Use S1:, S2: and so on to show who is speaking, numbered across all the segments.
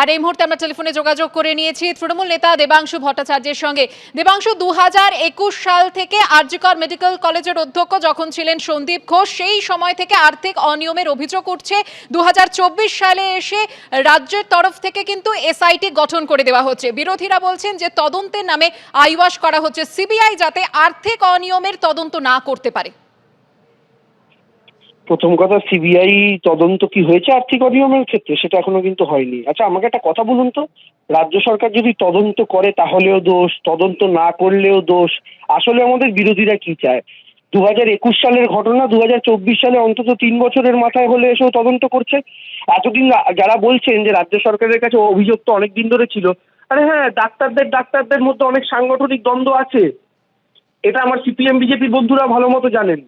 S1: আর এই মুহূর্তে আমরা টেলিফোনে যোগাযোগ করে নিয়েছি তৃণমূল নেতা দেবাংশু ভট্টাচার্যের সঙ্গে। দেবাংশু দু হাজার একুশ সাল থেকে আরজিকর মেডিকেল কলেজের অধ্যক্ষ যখন ছিলেন সন্দীপ ঘোষ, সেই সময় থেকে আর্থিক অনিয়মের অভিযোগ উঠছে। দু হাজার চব্বিশ সালে এসে রাজ্যের তরফ থেকে কিন্তু এসআইটি গঠন করে দেওয়া হচ্ছে। বিরোধীরা বলছেন যে তদন্তের নামে আইওয়াশ করা হচ্ছে। সিবিআই যাতে আর্থিক অনিয়মের তদন্ত না করতে পারে।
S2: প্রথম কথা সিবিআই তদন্ত কি হয়েছে আর্থিক অনিয়মের ক্ষেত্রে? সেটা এখনও কিন্তু হয়নি। আচ্ছা আমাকে একটা কথা বলুন তো। রাজ্য সরকার যদি তদন্ত করে, তাহলেও দোষ। তদন্ত না করলেও দোষ। আসলে আমাদের বিরোধীরা কি চায়? দু হাজার একুশ সালের ঘটনা দু হাজার চব্বিশ সালে অন্তত তিন বছরের মাথায় হলে এসেও তদন্ত করছে। এতদিন যারা বলছেন যে রাজ্য সরকারের কাছে অভিযোগ তো অনেক দিন ধরে ছিল, আরে হ্যাঁ ডাক্তারদের ডাক্তারদের মধ্যে অনেক সাংগঠনিক দ্বন্দ্ব আছে। এটা আমার সিপিএম বিজেপি বন্ধুরা ভালো মতো জানেন।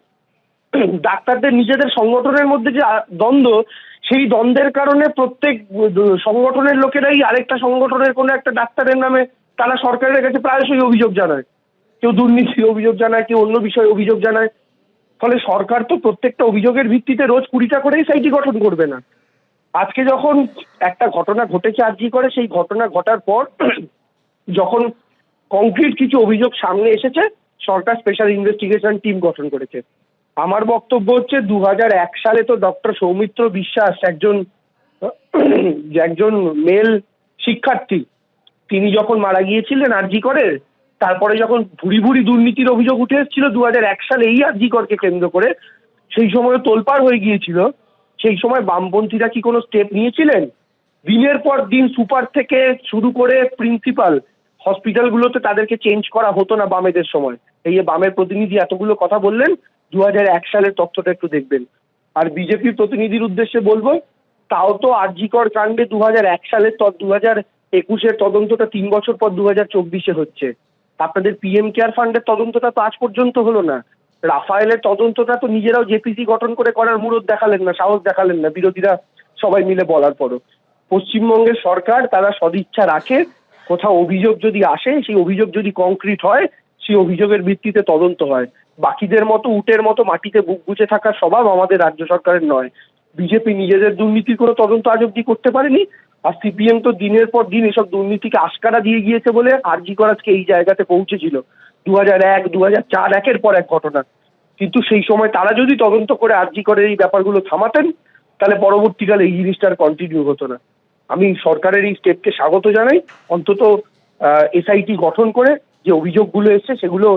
S2: ডাক্তারদের নিজেদের সংগঠনের মধ্যে যে দ্বন্দ্ব, সেই দ্বন্দ্বের কারণে প্রত্যেক সংগঠনের লোকেরাই আরেকটা সংগঠনের কোনো একটা ডাক্তারের নামে তারা সরকারের কাছে প্রায়শই অভিযোগ জানায়। কেউ দুর্নীতির অভিযোগ জানায়, কেউ অন্য বিষয়ে অভিযোগ জানায়। ফলে সরকার তো প্রত্যেকটা অভিযোগের ভিত্তিতে রোজ কুড়িটা করেই সাইটি গঠন করবে না। আজকে যখন একটা ঘটনা ঘটেছে আর কি করে? সেই ঘটনা ঘটার পর যখন কংক্রিট কিছু অভিযোগ সামনে এসেছে, সরকার স্পেশাল ইনভেস্টিগেশন টিম গঠন করেছে। আমার বক্তব্য হচ্ছে দু সালে তো ডক্টর সৌমিত্র বিশ্বাস একজন একজন মেল শিক্ষার্থী। তিনি যখন মারা গিয়েছিলেন আরজি করে তারপরে যখন ভুরি ভুরি দুর্নীতির অভিযোগ উঠে এসেছিল দু সালে এই আরজি করকে কেন্দ্র করে সেই সময় তোলপাড় হয়ে গিয়েছিল। সেই সময় বামপন্থীরা কি কোনো স্টেপ নিয়েছিলেন? দিনের পর দিন সুপার থেকে শুরু করে প্রিন্সিপাল হসপিটালগুলোতে তাদেরকে চেঞ্জ করা হতো না বামেদের সময়। এই যে বামের প্রতিনিধি এতগুলো কথা বললেন দু এক সালের তথ্যটা একটু দেখবেন। আর বিজেপির প্রতিনিধির উদ্দেশ্যে বলব, তাও তো আরজিকর কাণ্ডে দু এক সালের দু হাজার একুশের তদন্তটা তিন বছর পর দু হাজার চব্বিশে হচ্ছে। আপনাদের পিএম কেয়ার ফান্ডের তদন্তটা তো আজ পর্যন্ত হলো না। রাফায়েলের তদন্তটা তো নিজেরাও জেপিসি গঠন করে করার মুরত দেখালেন না, সাহস দেখালেন না। বিরোধীরা সবাই মিলে বলার পরও। পশ্চিমবঙ্গের সরকার তারা সদিচ্ছা রাখে, কোথাও অভিযোগ যদি আসে, সেই অভিযোগ যদি কংক্রিট হয় সেই অভিযোগের ভিত্তিতে তদন্ত হয়। বাকিদের মতো উটের মতো মাটিতে বুক গুজে থাকার স্বভাব আমাদের রাজ্য সরকারের নয়। বিজেপি নিজেদের দুর্নীতির কোনো তদন্ত আজ অব্দি করতে পারেনি। আর সিপিএম তো দিনের পর দিন এসব দুর্নীতিকে আশকারা দিয়ে গিয়েছে বলে আরজি আজকে এই জায়গাতে পৌঁছেছিল। দু হাজার এক দু হাজার চার, একের পর এক ঘটনা। কিন্তু সেই সময় তারা যদি তদন্ত করে আরজি করে এই ব্যাপারগুলো থামাতেন, তাহলে পরবর্তীকালে এই জিনিসটা আর কন্টিনিউ হতো না। আমি সরকারের এই স্টেপকে স্বাগত জানাই। অন্তত এসআইটি গঠন করে যে অভিযোগগুলো এসছে, সেগুলো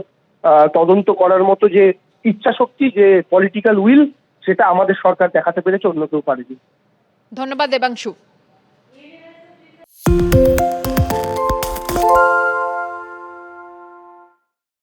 S2: তদন্ত করার মতো যে ইচ্ছা শক্তি যে পলিটিক্যাল উইল সেটা আমাদের সরকার দেখাতে পেরেছে, অন্য কেউ পারেনি।
S1: ধন্যবাদ দেবাংশু।